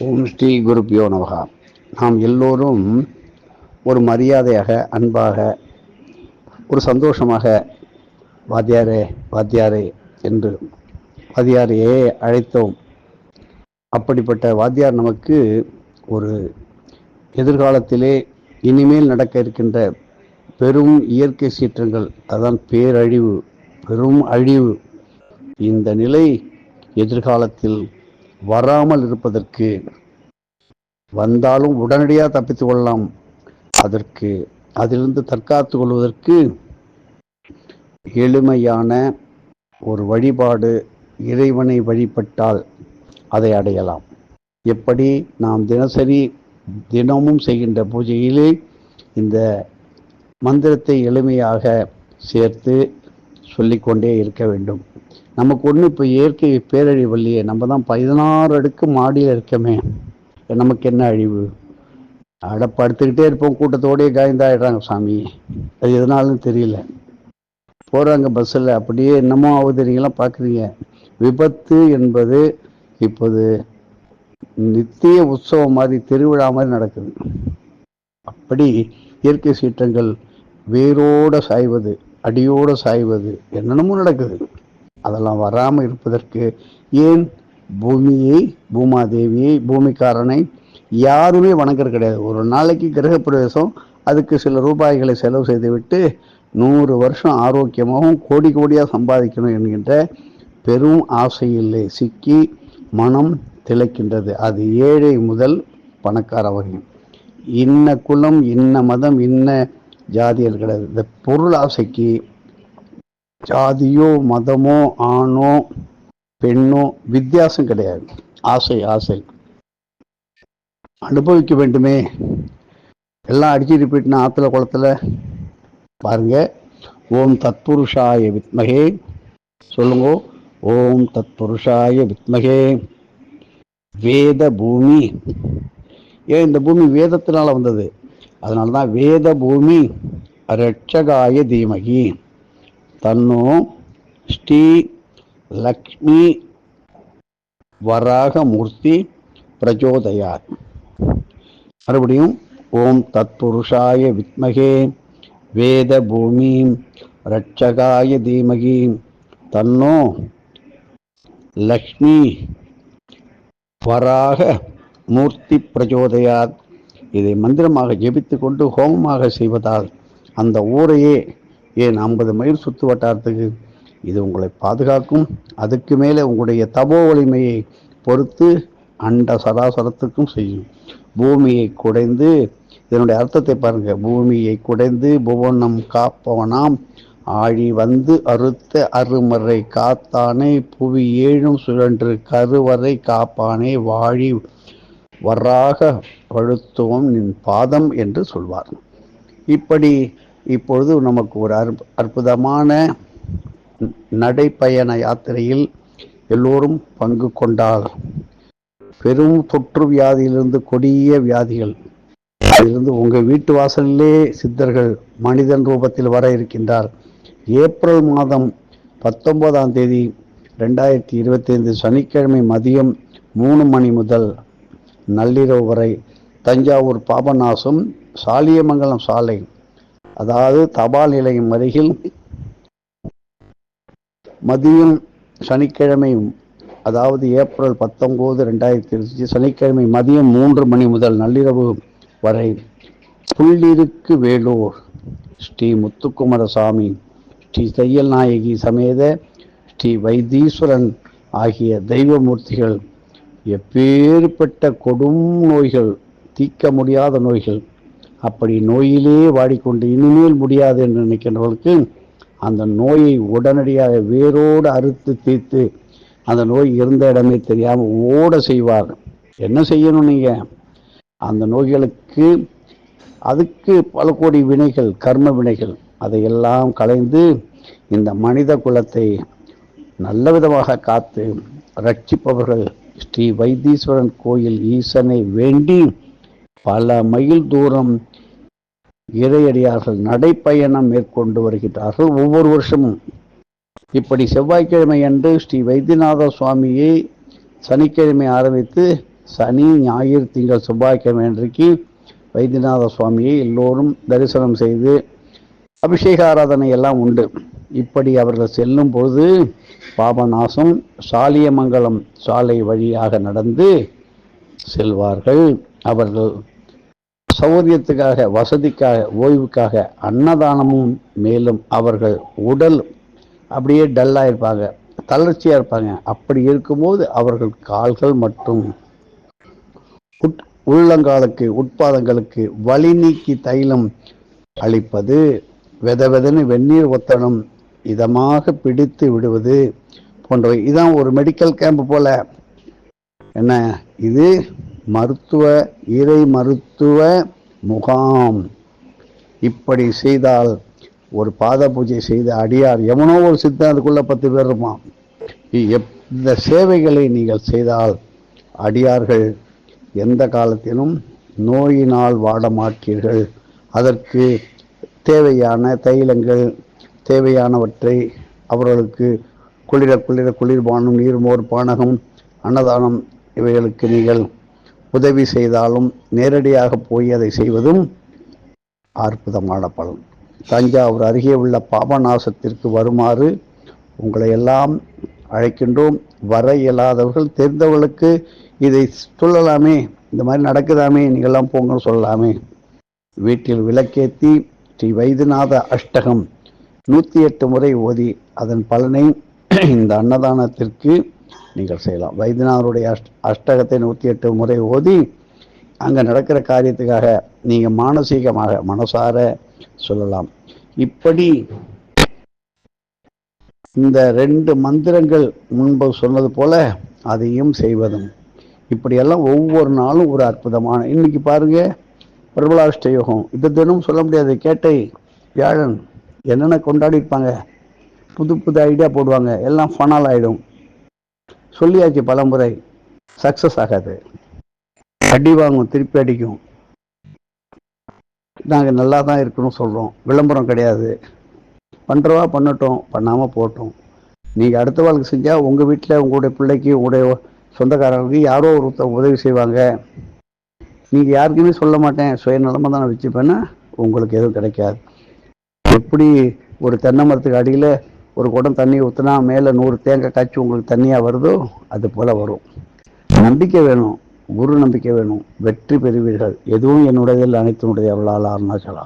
ஓம் ஸ்ரீ குருப்பியோ நமகா நாம் எல்லோரும் ஒரு மரியாதையாக அன்பாக ஒரு சந்தோஷமாக வாத்தியாரே வாத்தியாரே என்று வாத்தியாரையே அழைத்தோம். அப்படிப்பட்ட வாத்தியார் நமக்கு ஒரு எதிர்காலத்திலே இனிமேல் நடக்க இருக்கின்ற பெரும் இயற்கை சீற்றங்கள் அதான் பேரழிவு பெரும் அழிவு இந்த நிலை எதிர்காலத்தில் வராமல் இருப்பதற்கு வந்தாலும் உடனடியாக தப்பித்து கொள்ளலாம். அதற்கு அதிலிருந்து தற்காத்து கொள்வதற்கு எளிமையான ஒரு வழிபாடு இறைவனை வழிபட்டால் அதை அடையலாம். எப்படி? நாம் தினசரி தினமும் செய்கின்ற பூஜையிலே இந்த மந்திரத்தை எளிமையாக சேர்த்து சொல்லிக்கொண்டே இருக்க வேண்டும். நமக்கு ஒன்று இப்போ இயற்கை பேரழிவு இல்லையே. நம்ம தான் பதினாறு அடுக்கு மாடியில் இருக்கமே. நமக்கு என்ன அழிவு? அட படுத்துக்கிட்டே இருப்போம். கூட்டத்தோடய காய்ந்தாயிடுறாங்க சாமி. அது எதனாலும் தெரியல. போகிறாங்க பஸ்ஸில் அப்படியே என்னமோ ஆகுதுறீங்களாம் பார்க்குறீங்க விபத்து என்பது இப்போது நித்திய உற்சவம் மாதிரி திருவிழா மாதிரி நடக்குது. அப்படி இயற்கை சீற்றங்கள் வேரோட சாய்வது அடியோட சாய்வது என்னென்னமோ நடக்குது. அதெல்லாம் வராமல் இருப்பதற்கு ஏன் பூமியை பூமாதேவியை பூமிக்காரனை யாருமே வணங்குறது கிடையாது. ஒரு நாளைக்கு கிரகப்பிரவேசம் அதுக்கு சில ரூபாய்களை செலவு செய்துவிட்டு நூறு வருஷம் ஆரோக்கியமாகவும் கோடி கோடியாக சம்பாதிக்கணும் என்கின்ற பெரும் ஆசையில்லை சிக்கி மனம் திளைக்கின்றது. அது ஏழை முதல் பணக்கார வகையும் இன்ன குலம் இன்ன மதம் இன்ன ஜாதியல் கிடையாது. இந்த பொருள் ஆசைக்கு ஜாதியோ மதமோ ஆணோ பெண்ணோ வித்தியாசம் கிடையாது. ஆசை ஆசை. அனுபவிக்க வேண்டுமே. எல்லாம் அடிச்சு ரிப்பீட்னா ஆற்றுல குளத்துல. பாருங்க. ஓம் தத்புருஷாய வித்மகே. சொல்லுங்க. ஓம் தத்புருஷாய வித்மகே. வேத பூமி. ஏன் இந்த பூமி வேதத்தினால வந்தது? அதனால தான் வேத பூமி ரட்சகாய தீமகி. தன்னோ ஸ்ரீ லக்ஷ்மி வராக மூர்த்தி பிரச்சோதயார் மறுபடியும் ஓம் தத்புருஷாய வித்மகே வேத பூமி ரட்சகாய தீமகி தன்னோ லக்ஷ்மி வராக மூர்த்தி பிரச்சோதயாத் இதை மந்திரமாக ஜெபித்து கொண்டு ஹோமமாக செய்வதால் அந்த ஊரையே ஏன் ஐம்பது மைல் சுற்று வட்டாரத்துக்கு? இது உங்களை பாதுகாக்கும். அதுக்கு மேலே உங்களுடைய தபோ வலிமையை பொறுத்து அண்ட சராசரத்துக்கும் செய்யும். பூமியை குடைந்து இதனுடைய அர்த்தத்தை பாருங்க. பூமியை குடைந்து புவனம் காப்பவனாம். ஆழி வந்து அறுத்த அருமறை காத்தானே புவி ஏழும் சுழன்று கருவறை காப்பானே. வாழி வராக பழுத்துவம் நின் பாதம் என்று சொல்வார். இப்படி இப்பொழுது நமக்கு ஒரு அற்புதமான நடைப்பயண யாத்திரையில் எல்லோரும் பங்கு கொண்டால் பெரும் தொற்று வியாதியிலிருந்து கொடிய வியாதிகள். இருந்து உங்கள் வீட்டு வாசலிலே சித்தர்கள் மனிதன் ரூபத்தில் வர இருக்கின்றார். ஏப்ரல் மாதம் பத்தொன்பதாம் தேதி ரெண்டாயிரத்தி இருபத்தி ஐந்து சனிக்கிழமை மதியம் மூணு மணி முதல் நள்ளிரவு வரை தஞ்சாவூர் பாபநாசம் சாலியமங்கலம் சாலை அதாவது தபால் நிலையம் அருகில் மதியம் சனிக்கிழமை அதாவது ஏப்ரல் பத்தொம்போது ரெண்டாயிரத்தி இருபத்தி சனிக்கிழமை மதியம் மூன்று மணி முதல் நள்ளிரவு வரை புள்ளிருக்கு வேலூர் ஸ்ரீ முத்துக்குமாரசாமி ஸ்ரீ தையல் நாயகி சமேத ஸ்ரீ வைத்தீஸ்வரன் ஆகிய தெய்வமூர்த்திகள் எப்பேற்பட்ட கொடும் நோய்கள் தீக்க முடியாத நோய்கள் அப்படி நோயிலே வாடிக்கொண்டு இனிமேல் முடியாது என்று நினைக்கின்றவர்களுக்கு அந்த நோயை உடனடியாக வேரோடு அறுத்து தீர்த்து அந்த நோய் இருந்த இடமே தெரியாமல் ஓட செய்வார் என்ன செய்யணும் நீங்கள் அந்த நோய்களுக்கு அதுக்கு பல கோடி வினைகள் கர்ம வினைகள் அதையெல்லாம் கலைந்து இந்த மனித குலத்தை நல்ல விதமாக காத்து ரட்சிப்பவர்கள் ஸ்ரீ வைத்தீஸ்வரன் கோயில் ஈசனை வேண்டி பல மைல் தூரம் இறையடியார்கள் நடைப்பயணம் மேற்கொண்டு வருகிறார்கள் ஒவ்வொரு வருஷமும். இப்படி செவ்வாய்க்கிழமை அன்று ஸ்ரீ வைத்தியநாத சுவாமியை சனிக்கிழமை ஆரம்பித்து சனி ஞாயிறு திங்கள் செவ்வாய்க்கிழமை அன்றைக்கு வைத்தியநாத சுவாமியை எல்லோரும் தரிசனம் செய்து அபிஷேக ஆராதனை எல்லாம் உண்டு. இப்படி அவர்கள் செல்லும் பொழுது பாபநாசம் சாலியமங்கலம் சாலை வழியாக நடந்து செல்வார்கள். அவர்கள் சௌகரியத்துக்காக வசதிக்காக ஓய்வுக்காக அன்னதானமும் மேலும் அவர்கள் உடல் அப்படியே டல்லாக இருப்பாங்க தளர்ச்சியாக இருப்பாங்க. அப்படி இருக்கும்போது அவர்கள் கால்கள் மற்றும் உட் உள்ளங்காலுக்கு உட்பாதங்களுக்கு வலி நீக்கி தைலம் அளிப்பது வெத வெதன்னு வெந்நீர் ஒத்தனம் இதமாக பிடித்து விடுவது போன்றவை. இதான் ஒரு மெடிக்கல் கேம்ப் போல. என்ன? இது மருத்துவ இறை மருத்துவ முகாம். இப்படி செய்தால் ஒரு பாத பூஜை செய்த அடியார் எவனோ ஒரு சித்தன் அதுக்குள்ளே பத்து பேர் இருப்பான். எப்- இந்த சேவைகளை நீங்கள் செய்தால் அடியார்கள் எந்த காலத்திலும் நோயினால் வாடமாட்டீர்கள். அதற்கு தேவையான தைலங்கள் தேவையானவற்றை அவர்களுக்கு குளிர குளிர குளிர்பானம் நீர்மோர் பானகம் அன்னதானம் இவைகளுக்கு நீங்கள் உதவி செய்தாலும் நேரடியாக போய் அதை செய்வதும் அற்புதமான பலன். தஞ்சாவூர் அருகே உள்ள பாபநாசத்திற்கு வருமாறு உங்களை எல்லாம் அழைக்கின்றோம். வர இயலாதவர்கள் தெரிந்தவர்களுக்கு இதை சொல்லலாமே இந்த மாதிரி நடக்குதாமே நீங்கள்லாம் போங்கன்னு சொல்லலாமே. வீட்டில் விளக்கேத்தி ஸ்ரீ வைத்தியநாத அஷ்டகம் நூற்றி எட்டு முறை ஓதி அதன் பலனை இந்த அன்னதானத்திற்கு நீங்கள் செய்யலாம். வைத்தியநாதருடைய அஷ்ட அஷ்டகத்தை நூற்றி எட்டு முறை ஓதி அங்கே நடக்கிற காரியத்துக்காக நீங்கள் மானசீகமாக மனசார சொல்லலாம். இப்படி இந்த ரெண்டு மந்திரங்கள் முன்பு சொன்னது போல அதையும் செய்வதும். இப்படியெல்லாம் ஒவ்வொரு நாளும் ஒரு அற்புதமான இன்னைக்கு பாருங்க பிரபலாஷ்ட யோகம். இது தினம் சொல்ல முடியாது. கேட்டை வியாழன் என்னென்ன கொண்டாடி இருப்பாங்க? புது புது ஐடியா போடுவாங்க. எல்லாம் ஃபனால் ஆயிடும். சொல்லியாச்சு பல முறை சக்ஸஸ் ஆகாது. அடி வாங்கும் திருப்பி அடிக்கும். நாங்கள் நல்லா தான் இருக்கணும் சொல்கிறோம் விளம்பரம் கிடையாது. பண்ணுறவா பண்ணட்டும் பண்ணாமல் போட்டோம். நீங்கள் அடுத்த வாழ்க்கை செஞ்சால் உங்கள் வீட்டில் உங்களுடைய பிள்ளைக்கு உங்களுடைய சொந்தக்காரங்களுக்கு யாரோ ஒருத்தர் உதவி செய்வாங்க. நீங்கள் யாருக்குமே சொல்ல மாட்டேன். சுயநலமாக தான் நான் வச்சுப்பேன்னா உங்களுக்கு எதுவும் கிடைக்காது. எப்படி ஒரு தென்னை மரத்துக்கு அடியில் ஒரு குடம் தண்ணி ஊற்றினா மேலே நூறு தேங்காய் காய்ச்சி உங்களுக்கு தண்ணியாக வருதோ அது போல் வரும். நம்பிக்கை வேணும். குரு நம்பிக்கை வேணும். வெற்றி பெறுவீர்கள். எதுவும் என்னுடையதில் அனைத்தினுடைய அவளால் அருணாச்சலா.